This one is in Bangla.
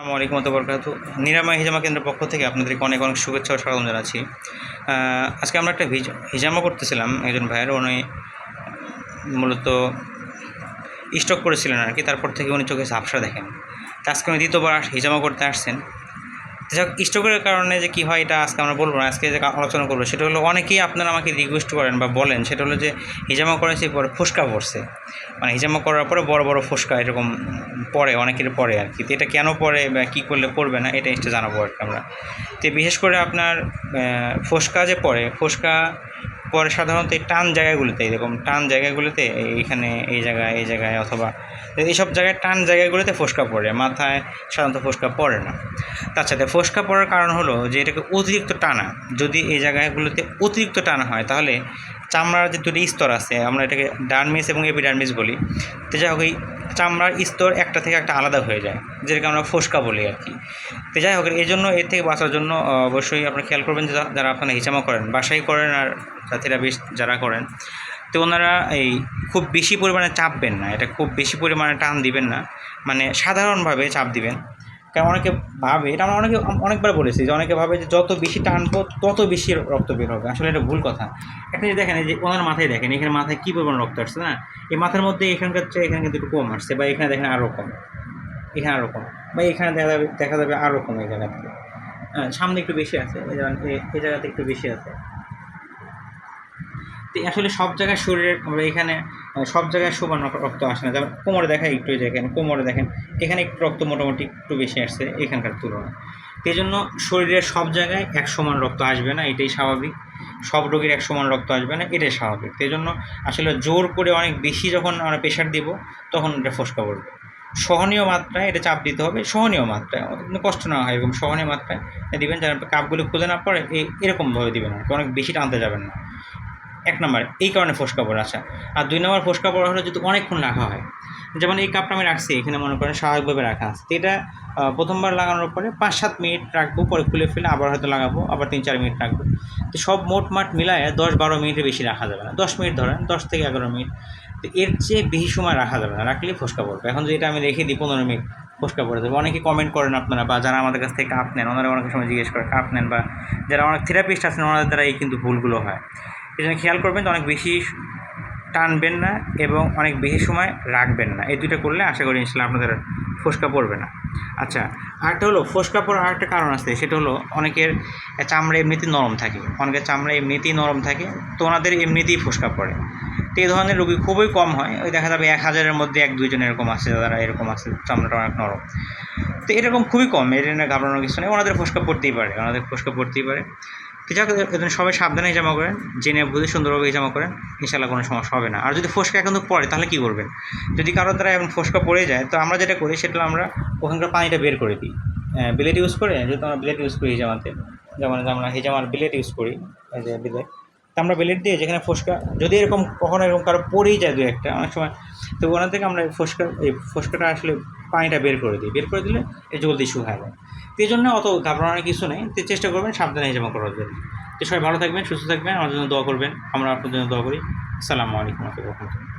আসসালামু আলাইকুম বরকাত নিরাময় হিজামা কেন্দ্রের পক্ষ থেকে আপনাদেরকে অনেক অনেক শুভেচ্ছা ও স্বাগত জানাচ্ছি। আজকে আমরা একটা হিজামা করতেছিলাম। একজন ভাইয়ের, উনি মূলত স্টক করেছিলেন আর কি। তারপর থেকে উনি চোখে ঝাপসা দেখেন। আজকে উনি দ্বিতীয়বার হিজামা করতে আসছেন। যাক, স্ট্রোকের কারণে যে কী হয়, এটা আজকে আমরা বলব না। আজকে যে আলোচনা করব, সেটা হলো অনেকেই আপনারা আমাকে রিকোয়েস্ট করেন বা বলেন, সেটা হলো যে হিজামা করেছি, পরে ফুসকা পড়ছে মানে হিজামা করার পরে বড় বড় ফুসকা এরকম পড়ে অনেকের পড়ে আর কি। তো এটা কেন পড়ে বা কী করলে পড়বে না, এটা একটু জানাব আর কি আমরা। তো বিশেষ করে আপনার ফোসকা যে পড়ে ফোসকা পরে সাধারণত এই টান জায়গাগুলোতে এরকম টান জায়গাগুলোতে এই- এইখানে, এই জায়গায় এই জায়গায় অথবা এইসব জায়গায় টান জায়গাগুলোতে ফোসকা পড়ে, মাথায় সাধারণত ফোসকা পড়ে না। তার সাথে ফোসকা পড়ার কারণ হলো যে এটাকে অতিরিক্ত টানা, যদি এই জায়গাগুলোতে অতিরিক্ত টানা হয়, তাহলে চামড়ার যে দুটি স্তর আছে, আমরা এটাকে ডার্মিস এবং এপিডার্মিস বলি। তো যাই হোক, এই চামড়ার স্তর একটা থেকে একটা আলাদা হয়ে যায়, যেটাকে আমরা ফোসকা বলি আর কি। তো যাই হোক, এই জন্য এর থেকে বাঁচার জন্য অবশ্যই আপনারা খেয়াল করবেন যে যারা আপনারা হিচামা করেন বাসাই করেন আর জাতিরা বেশ যারা করেন, তো ওনারা এই খুব বেশি পরিমাণে চাপবেন না, এটা খুব বেশি পরিমাণে টান দিবেন না মানে সাধারণভাবে চাপ দিবেন। কারণ অনেকে ভাবে এটা আমরা অনেকে অনেকবার বলেছি যে অনেকে ভাবে যে যত বেশি টানবো তত বেশি রক্ত বের হবে। আসলে এটা ভুল কথা। একটা যে দেখেন যে ওনার মাথায় দেখেন এখানে মাথায় কী পরিমাণ রক্ত আসছে না? এই মাথার মধ্যে এখানকার চেয়ে এখানে কিন্তু একটু কম আসছে বা এখানে দেখেন আরও কম। এখানে আরও কম। বা এখানে দেখা যাবে দেখা যাবে আরও কম এই জায়গাতে। হ্যাঁ, সামনে একটু বেশি আছে এই জায়গাতে একটু বেশি আছে। তো আসলে সব জায়গায় শরীরের এখানে সব জায়গায় সমান রক্ত আসে না। যেমন কোমরে দেখায় একটু দেখেন কোমরে দেখেন, এখানে একটু রক্ত মোটামুটি একটু বেশি আসছে এখানকার তুলনায়। এই জন্য শরীরের সব জায়গায় এক সমান রক্ত আসবে না, এটাই স্বাভাবিক। সব রোগীর এক সমান রক্ত আসবে না, এটাই স্বাভাবিক। এই জন্য আসলে জোর করে অনেক বেশি যখন আমরা প্রেশার দিব, তখন এটা ফসকা পড়বে। সহনীয় মাত্রায় এটা চাপ দিতে হবে, সহনীয় মাত্রায়। কষ্ট না হয় এরকম সহনীয় মাত্রায়। দিবেন, যেন কাপগুলো খুঁজে না পড়ে এরকমভাবে দিবেন অনেক বেশি টানতে যাবেন না। এক নম্বর, এই কারণে ফোসকা পড়া আচ্ছা। আর দুই নম্বর ফোসকা পড়া হলো যদি অনেকক্ষণ রাখা হয়। যেমন এই কাপটা আমি রাখছি, এখানে মনে করেন স্বাভাবিকভাবে রাখা আছে। তো এটা প্রথমবার লাগানোর পরে পাঁচ সাত মিনিট রাখব, পরে খুলে ফেলে আবার হয়তো লাগাবো, আবার তিন চার মিনিট রাখব। তো সব মোট মাঠ মিলায় দশ বারো মিনিটের বেশি রাখা যাবে না। দশ মিনিট ধরেন, দশ থেকে এগারো মিনিট। তো এর চেয়ে বেশি সময় রাখা যাবে না রাখলেই ফোসকা পড়বে এখন যদি এটা আমি রেখে দিই পনেরো মিনিট ফোসকা পড়ে যাবে। অনেকে কমেন্ট করেন আপনারা, বা যারা আমাদের কাছ থেকে কাপ নেন, ওনারা অনেক সময় জিজ্ঞেস করে কাপ নেন, বা যারা অনেক থেরাপিস্ট আছেন, ওনাদের দ্বারা এই কিন্তু ভুলগুলো হয়। এই জন্য খেয়াল করবেন যে অনেক বেশি টানবেন না এবং অনেক বেশি সময় রাখবেন না। এই দুটো করলে আশা করি ইনশাল্লাহ আপনাদের ফোসকা পড়বে না। আচ্ছা আরেকটা হলো, ফোসকা পড়ার আরেকটা কারণ আছে, সেটা হলো অনেকের চামড়া এমনিতেই নরম থাকে। অনেকের চামড়া এমনিতেই নরম থাকে, তো ওনাদের এমনিতেই ফোসকা পড়ে। তো এই ধরনের রোগী খুবই কম হয়, ওই দেখা যাবে এক হাজারের মধ্যে এক দুইজন এরকম আছে, যারা এরকম আছে, চামড়াটা অনেক নরম। তো এরকম খুবই কম নিয়ে ঘাবড়ানোর কিছু নেই, ওনাদের ফোসকা পড়তেই পারে, ওনাদের ফোসকা পড়তেই পারে। তো যাক সবাই সাবধানে জমা করেন, জেনে বুঝে সুন্দরভাবে জমা করেন ইনশাল্লাহ কোনো সমস্যা হবে না। আর যদি ফোসকা এখন পড়ে, তাহলে কী করবেন? যদি কারোর দ্বারা এখন ফোসকা পড়ে যায়, তো আমরা যেটা করি, সেটা আমরা ওখানকার পানিটা বের করে দিই। ব্লেড ইউজ করে, যেহেতু আমরা ব্লেড ইউজ করি হিজামাতে যেমন আমরা হিজামার ব্লেড ইউজ করি যে ব্লেড তো আমরা ব্লেড দিয়ে যেখানে ফোসকা, যদি এরকম কখনো এরকম কারও পড়েই যায় দু একটা, অনেক সময়, তো ওখান থেকে আমরা ফোসকা, এই ফোসকাটা আসলে পানিটা বের করে দিই। বের করে দিলে এ জলদি শুকায় যায়। তো এই জন্য অত ঘাবড়ানোর কিছু নেই। তো চেষ্টা করবেন সাবধানে জমা করার জন্য। তো সবাই ভালো থাকবেন, সুস্থ থাকবেন, আমার জন্য দোয়া করবেন। আমরা আপনার জন্য দোয়া করি। আসসালামু আলাইকুম। রহমতুল্লাহ